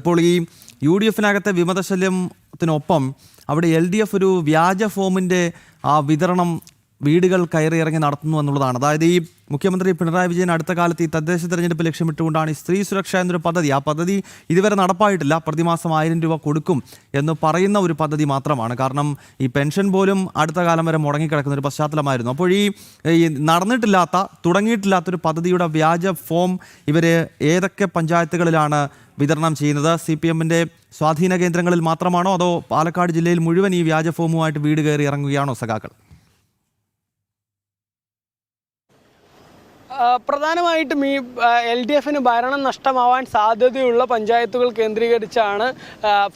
ഇപ്പോൾ ഈ U D എഫിനകത്തെ വിമതശല്യത്തിനൊപ്പം അവിടെ എൽ ഡി എഫ് ഒരു വ്യാജ ഫോമിന്റെ ആ വിതരണം വീടുകൾ കയറി ഇറങ്ങി നടത്തുന്നു എന്നുള്ളതാണ്. അതായത് ഈ മുഖ്യമന്ത്രി പിണറായി വിജയൻ അടുത്ത കാലത്ത് ഈ തദ്ദേശ തെരഞ്ഞെടുപ്പ് ലക്ഷ്യമിട്ടുകൊണ്ടാണ് ഈ സ്ത്രീ സുരക്ഷ എന്നൊരു പദ്ധതി. ആ പദ്ധതി ഇതുവരെ നടപ്പായിട്ടില്ല. പ്രതിമാസം ആയിരം രൂപ കൊടുക്കും എന്ന് പറയുന്ന ഒരു പദ്ധതി മാത്രമാണ്. കാരണം ഈ പെൻഷൻ പോലും അടുത്ത കാലം വരെ മുടങ്ങിക്കിടക്കുന്ന ഒരു പശ്ചാത്തലമായിരുന്നു. അപ്പോൾ ഈ നടന്നിട്ടില്ലാത്ത തുടങ്ങിയിട്ടില്ലാത്തൊരു പദ്ധതിയുടെ വ്യാജ ഫോം ഇവർ ഏതൊക്കെ പഞ്ചായത്തുകളിലാണ് വിതരണം ചെയ്യുന്നത് സി പി എമ്മിന്റെ സ്വാധീന കേന്ദ്രങ്ങളിൽ മാത്രമാണോ അതോ പാലക്കാട് ജില്ലയിൽ മുഴുവൻ ഈ വ്യാജ ഫോമുമായിട്ട് വീട് കയറി ഇറങ്ങുകയാണോ സഖാക്കൾ? പ്രധാനമായിട്ടും ഈ എൽ ഡി എഫിന് ഭരണം നഷ്ടമാവാൻ സാധ്യതയുള്ള പഞ്ചായത്തുകൾ കേന്ദ്രീകരിച്ചാണ്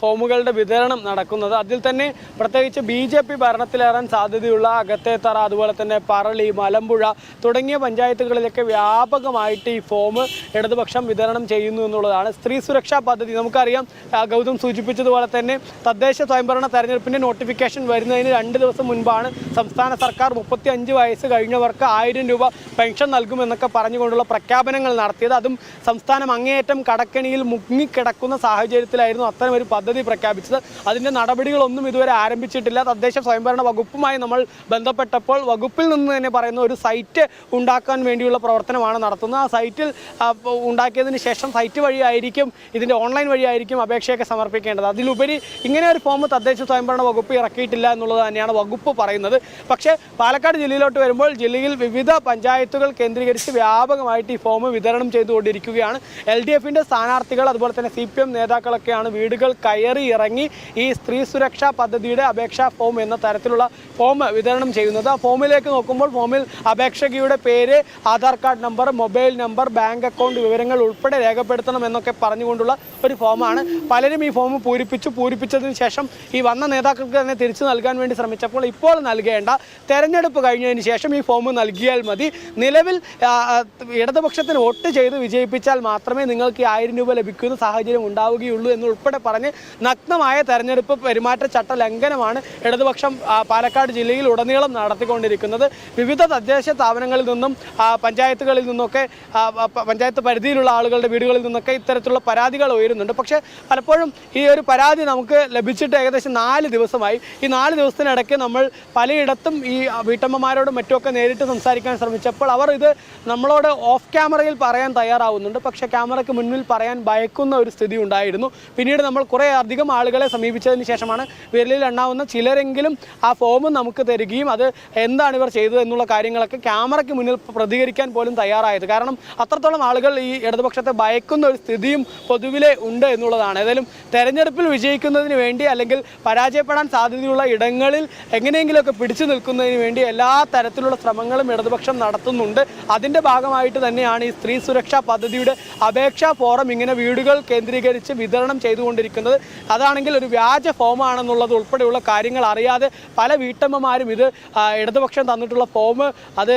ഫോമുകളുടെ വിതരണം നടക്കുന്നത്. അതിൽ തന്നെ പ്രത്യേകിച്ച് ബി ജെ പി ഭരണത്തിലേറാൻ സാധ്യതയുള്ള അകത്തേത്തറ അതുപോലെ തന്നെ പറളി മലമ്പുഴ തുടങ്ങിയ പഞ്ചായത്തുകളിലൊക്കെ വ്യാപകമായിട്ട് ഈ ഫോം ഇടതുപക്ഷം വിതരണം ചെയ്യുന്നു എന്നുള്ളതാണ്. സ്ത്രീ സുരക്ഷാ പദ്ധതി നമുക്കറിയാം. ഗൗതം സൂചിപ്പിച്ചതുപോലെ തന്നെ തദ്ദേശ സ്വയംഭരണ തെരഞ്ഞെടുപ്പിന്റെ നോട്ടിഫിക്കേഷൻ വരുന്നതിന് രണ്ട് ദിവസം മുൻപാണ് സംസ്ഥാന സർക്കാർ മുപ്പത്തി വയസ്സ് കഴിഞ്ഞവർക്ക് ആയിരം രൂപ പെൻഷൻ നൽകുമെന്നൊക്കെ പറഞ്ഞുകൊണ്ടുള്ള പ്രഖ്യാപനങ്ങൾ നടത്തിയത്. അതും സംസ്ഥാനം അങ്ങേയറ്റം കടക്കണിയിൽ മുങ്ങിക്കിടക്കുന്ന സാഹചര്യത്തിലായിരുന്നു അത്തരം ഒരു പദ്ധതി പ്രഖ്യാപിച്ചത്. അതിന്റെ നടപടികളൊന്നും ഇതുവരെ ആരംഭിച്ചിട്ടില്ല. തദ്ദേശ സ്വയംഭരണ വകുപ്പുമായി നമ്മൾ ബന്ധപ്പെട്ടപ്പോൾ വകുപ്പിൽ നിന്ന് തന്നെ പറയുന്ന ഒരു സൈറ്റ് ഉണ്ടാക്കാൻ വേണ്ടിയുള്ള പ്രവർത്തനമാണ് നടത്തുന്നത്. ആ സൈറ്റിൽ ഉണ്ടാക്കിയതിന് ശേഷം സൈറ്റ് വഴിയായിരിക്കും ഇതിന്റെ ഓൺലൈൻ വഴിയായിരിക്കും അപേക്ഷയൊക്കെ സമർപ്പിക്കേണ്ടത്. അതിലുപരി ഇങ്ങനെ ഒരു ഫോം തദ്ദേശ സ്വയംഭരണ വകുപ്പ് ഇറക്കിയിട്ടില്ല എന്നുള്ളത് തന്നെയാണ് വകുപ്പ് പറയുന്നത്. പക്ഷേ പാലക്കാട് ജില്ലയിലോട്ട് വരുമ്പോൾ ജില്ലയിൽ വിവിധ പഞ്ചായത്തുകൾ കേന്ദ്രീകരിച്ച് വ്യാപകമായിട്ട് ഈ ഫോം വിതരണം ചെയ്തുകൊണ്ടിരിക്കുകയാണ്. എൽ ഡി എഫിന്റെ സ്ഥാനാർത്ഥികൾ അതുപോലെ തന്നെ സി പി എം നേതാക്കളൊക്കെയാണ് വീടുകൾ കയറി ഇറങ്ങി ഈ സ്ത്രീ സുരക്ഷാ പദ്ധതിയുടെ അപേക്ഷാ ഫോം എന്ന തരത്തിലുള്ള ഫോം വിതരണം ചെയ്യുന്നത്. ആ ഫോമിലേക്ക് നോക്കുമ്പോൾ ഫോമിൽ അപേക്ഷകയുടെ പേര് Aadhaar card number mobile number bank account വിവരങ്ങൾ ഉൾപ്പെടെ രേഖപ്പെടുത്തണം എന്നൊക്കെ പറഞ്ഞുകൊണ്ടുള്ള ഒരു ഫോമാണ് പലരും ഈ ഫോം പൂരിപ്പിച്ചു. പൂരിപ്പിച്ചതിന് ശേഷം ഈ വന്ന നേതാക്കൾക്ക് തന്നെ തിരിച്ചു നൽകാൻ വേണ്ടി ശ്രമിച്ചപ്പോൾ ഇപ്പോൾ നൽകേണ്ട തെരഞ്ഞെടുപ്പ് കഴിഞ്ഞതിന് ശേഷം ഈ ഫോം നൽകിയാൽ മതി. നിലവിൽ ഇടതുപക്ഷത്തിന് വോട്ട് ചെയ്ത് വിജയിപ്പിച്ചാൽ മാത്രമേ നിങ്ങൾക്ക് ആയിരം രൂപ ലഭിക്കുന്ന സാഹചര്യം ഉണ്ടാവുകയുള്ളൂ എന്നുൾപ്പെടെ പറഞ്ഞ് നഗ്നമായ തെരഞ്ഞെടുപ്പ് പെരുമാറ്റച്ചട്ട ലംഘനമാണ് ഇടതുപക്ഷം പാലക്കാട് ജില്ലയിൽ ഉടനീളം നടത്തിക്കൊണ്ടിരിക്കുന്നത്. വിവിധ തദ്ദേശ സ്ഥാപനങ്ങളിൽ നിന്നും പഞ്ചായത്തുകളിൽ നിന്നൊക്കെ പഞ്ചായത്ത് പരിധിയിലുള്ള ആളുകളുടെ വീടുകളിൽ നിന്നൊക്കെ ഇത്തരത്തിലുള്ള പരാതികൾ ഉയരുന്നുണ്ട്. പക്ഷേ പലപ്പോഴും ഈ ഒരു പരാതി നമുക്ക് ലഭിച്ചിട്ട് ഏകദേശം നാല് ദിവസമായി. ഈ നാല് ദിവസത്തിനിടയ്ക്ക് നമ്മൾ പലയിടത്തും ഈ വീട്ടമ്മമാരോടും മറ്റുമൊക്കെ നേരിട്ട് സംസാരിക്കാൻ ശ്രമിച്ചപ്പോൾ അവർ ഇത് നമ്മളോട് ഓഫ് ക്യാമറയിൽ പറയാൻ തയ്യാറാവുന്നുണ്ട്. പക്ഷേ ക്യാമറയ്ക്ക് മുന്നിൽ പറയാൻ ഭയക്കുന്ന ഒരു സ്ഥിതി ഉണ്ടായിരുന്നു. പിന്നീട് നമ്മൾ കുറേ അധികം ആളുകളെ സമീപിച്ചതിന് ശേഷമാണ് വിരലിൽ എണ്ണാവുന്ന ചിലരെങ്കിലും ആ ഫോം നമുക്ക് തരികയും അത് എന്താണ് ഇവർ ചെയ്തത് എന്നുള്ള കാര്യങ്ങളൊക്കെ ക്യാമറയ്ക്ക് മുന്നിൽ പ്രതികരിക്കാൻ പോലും തയ്യാറായത്. കാരണം അത്രത്തോളം ആളുകൾ ഈ ഇടതുപക്ഷത്തെ ഭയക്കുന്ന ഒരു സ്ഥിതിയും പൊതുവിലെ ഉണ്ട് എന്നുള്ളതാണ്. ഏതായാലും തെരഞ്ഞെടുപ്പിൽ വിജയിക്കുന്നതിന് വേണ്ടി അല്ലെങ്കിൽ പരാജയപ്പെടാൻ സാധ്യതയുള്ള ഇടങ്ങളിൽ എങ്ങനെയെങ്കിലുമൊക്കെ പിടിച്ചു നിൽക്കുന്നതിന് വേണ്ടി എല്ലാ തരത്തിലുള്ള ശ്രമങ്ങളും ഇടതുപക്ഷം നടത്തുന്നുണ്ട്. അതിന്റെ ഭാഗമായിട്ട് തന്നെയാണ് ഈ സ്ത്രീ സുരക്ഷാ പദ്ധതിയുടെ അപേക്ഷാ ഫോറം ഇങ്ങനെ വീടുകൾ കേന്ദ്രീകരിച്ച് വിതരണം ചെയ്തുകൊണ്ടിരിക്കുന്നത്. അതാണെങ്കിൽ ഒരു വ്യാജ ഫോമാണെന്നുള്ളത് ഉൾപ്പെടെയുള്ള കാര്യങ്ങൾ അറിയാതെ പല വീട്ടമ്മമാരും ഇത് ഇടതുപക്ഷം തന്നിട്ടുള്ള ഫോം അത്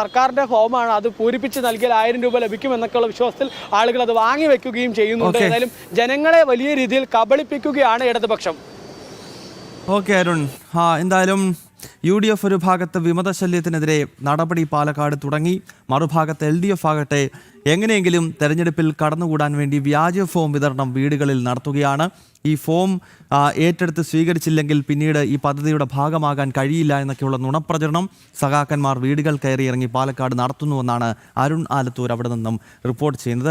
സർക്കാരിന്റെ സർക്കാരിന്റെ ഫോമാണ് അത് പൂരിപ്പിച്ച് നൽകിയാൽ ആയിരം രൂപ ലഭിക്കും എന്നൊക്കെയുള്ള വിശ്വാസത്തിൽ ആളുകൾ അത് വാങ്ങി വെക്കുകയും ചെയ്യുന്നുണ്ട്. എന്തായാലും ഏതായാലും ജനങ്ങളെ വലിയ രീതിയിൽ കബളിപ്പിക്കുകയാണ് ഇടതുപക്ഷം. ഓക്കെ അരുൺ. ആ എന്തായാലും യു ഡി എഫ് ഒരു ഭാഗത്ത് വിമതശല്യത്തിനെതിരെ നടപടി പാലക്കാട് തുടങ്ങി മറുഭാഗത്ത് എൽ ഡി എഫ് ആകട്ടെ. എങ്ങനെയെങ്കിലും തെരഞ്ഞെടുപ്പിൽ കടന്നുകൂടാൻ വേണ്ടി വ്യാജ ഫോം വിതരണം വീടുകളിൽ നടത്തുകയാണ്. ഈ ഫോം ഏറ്റെടുത്ത് സ്വീകരിച്ചില്ലെങ്കിൽ പിന്നീട് ഈ പദ്ധതിയുടെ ഭാഗമാകാൻ കഴിയില്ല എന്നൊക്കെയുള്ള നുണപ്രചരണം സഖാക്കന്മാർ വീടുകൾ കയറി ഇറങ്ങി പാലക്കാട് നടത്തുന്നുവെന്നാണ് അരുൺ ആലത്തൂർ അവിടെ നിന്നും റിപ്പോർട്ട് ചെയ്യുന്നത്.